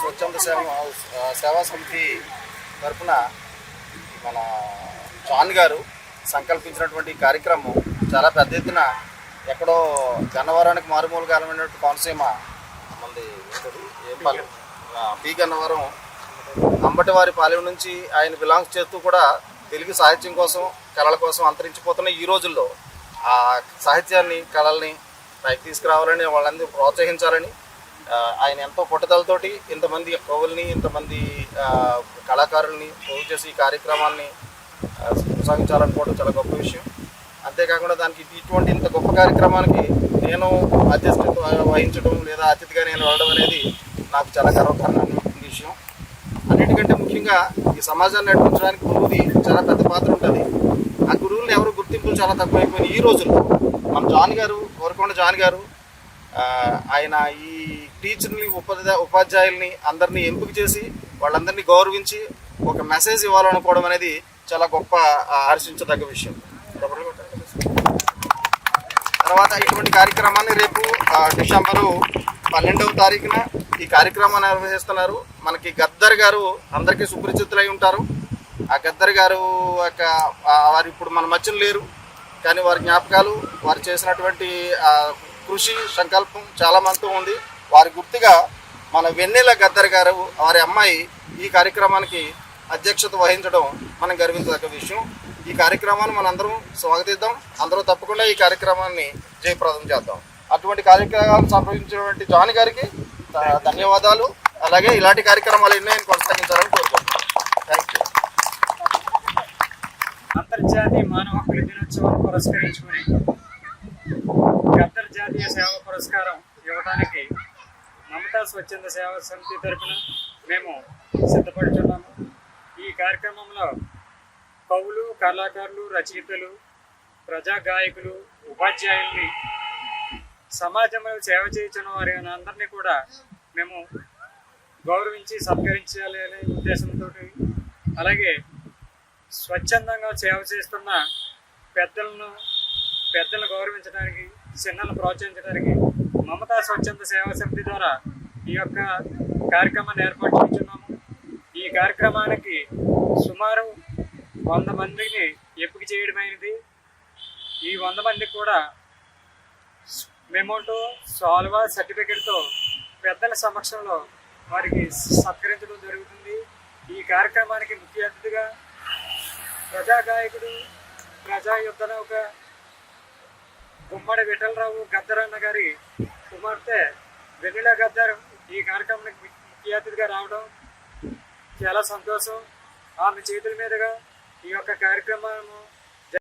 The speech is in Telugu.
స్వచ్ఛంద సేవ సేవా సమితి తరఫున మన జాన్ గారు సంకల్పించినటువంటి కార్యక్రమం చాలా పెద్ద ఎత్తున ఎక్కడో గన్నవరానికి మారుమూల కాలమైనటువంటి కోనసీమ మంది ఏంటది? పాలెం పి గన్నవరం అంబటి వారి పాలెం నుంచి ఆయన బిలాంగ్స్ చేస్తూ కూడా తెలుగు సాహిత్యం కోసం కళల కోసం అంతరించిపోతున్న ఈ రోజుల్లో ఆ సాహిత్యాన్ని కళల్ని పైకి తీసుకురావాలని వాళ్ళందరూ ప్రోత్సహించాలని ఆయన ఎంతో పట్టుదలతోటి ఇంతమంది కవుల్ని ఇంతమంది కళాకారుల్ని పోగు చేసి ఈ కార్యక్రమాల్ని ఆ, కొనసాగించాలనుకోవడం చాలా గొప్ప విషయం. అంతేకాకుండా దానికి ఇటువంటి ఇంత గొప్ప కార్యక్రమానికి నేను అధ్యక్షత వహించడం లేదా అతిథిగా నేను వెళ్ళడం అనేది నాకు చాలా గర్వకారణమైనటువంటి విషయం. అన్నిటికంటే ముఖ్యంగా ఈ సమాజాన్ని నడిపించడానికి గురువుది చాలా పెద్ద పాత్ర ఉంటుంది. ఆ గురువులను ఎవరు గుర్తింపులు చాలా తక్కువైపోయినాయి. ఈ రోజుల్లో మన జాన్ గారు కోరకొండ జాన్ గారు ఆయన ఈ టీచర్ని ఉపాధ్యాయ ఉపాధ్యాయుల్ని అందరినీ ఎంపిక చేసి వాళ్ళందరినీ గౌరవించి ఒక మెసేజ్ ఇవ్వాలనుకోవడం అనేది చాలా గొప్ప హర్షించదగ్గ విషయం. తర్వాత ఇటువంటి కార్యక్రమాన్ని రేపు డిసెంబరు పన్నెండవ తారీఖున ఈ కార్యక్రమాన్ని నిర్వహిస్తున్నారు. మనకి గద్దర్ గారు అందరికీ సుపరిచితులై ఉంటారు. ఆ గద్దర్ గారు యొక్క వారు ఇప్పుడు మన మధ్యలో లేరు. కానీ వారి జ్ఞాపకాలు వారు చేసినటువంటి కృషి సంకల్పం చాలా మందితో ఉంది. వారి గుర్తుగా మన వెన్నెల గద్దర్ గారు వారి అమ్మాయి ఈ కార్యక్రమానికి అధ్యక్షత వహించడం మనం గర్వించదగ్గ విషయం. ఈ కార్యక్రమాన్ని మనందరం స్వాగతిద్దాం. అందరూ తప్పకుండా ఈ కార్యక్రమాన్ని జయప్రదం చేద్దాం. అటువంటి కార్యక్రమాలు సంప్రదించినటువంటి జాన్ గారికి ధన్యవాదాలు. అలాగే ఇలాంటి కార్యక్రమాలు ఎన్నో ఆయన కొనసాగించాలని కోరుకుంటున్నాను థ్యాంక్ యూ అంతర్జాతీయ మానవ హక్కుల దినోత్సవాన్ని పురస్కరించుకుని అంతర్జాతీయ సేవా పురస్కారం ఇవ్వడానికి మమతా స్వచ్ఛంద సేవా సమితి తరఫున మేము సిద్ధపడుతున్నాము ఈ కార్యక్రమంలో కవులు కళాకారులు రచయితలు ప్రజా గాయకులు ఉపాధ్యాయుల్ని సమాజంలో సేవ చేయించిన వారి అందరినీ కూడా మేము గౌరవించి సత్కరించాలి అనే ఉద్దేశంతో అలాగే స్వచ్ఛందంగా సేవ చేస్తున్న పెద్దలను పెద్దలను గౌరవించడానికి చిన్నలను ప్రోత్సహించడానికి మమతా స్వచ్ఛంద సేవా సమితి ద్వారా ఈ యొక్క కార్యక్రమాన్ని ఏర్పాటు చేస్తున్నాము. ఈ కార్యక్రమానికి సుమారు వంద మందిని ఎంపిక చేయడమైనది ఈ వంద మందికి కూడా మెమోటో సాల్వా సర్టిఫికెట్తో పెద్దల సమక్షంలో వారికి సత్కరించడం జరుగుతుంది. ఈ కార్యక్రమానికి ముఖ్య అతిథిగా ప్రజా గాయకుడు ప్రజా యుద్ధ నౌక గుమ్మడి విఠలరావు గద్దరన్న గారి కుమార్తె వెన్నెల గద్దర్ ఈ కార్యక్రమానికి ముఖ్య అతిథిగా రావడం చాలా సంతోషం. ఆమె చేతుల మీదుగా ఈ యొక్క కార్యక్రమము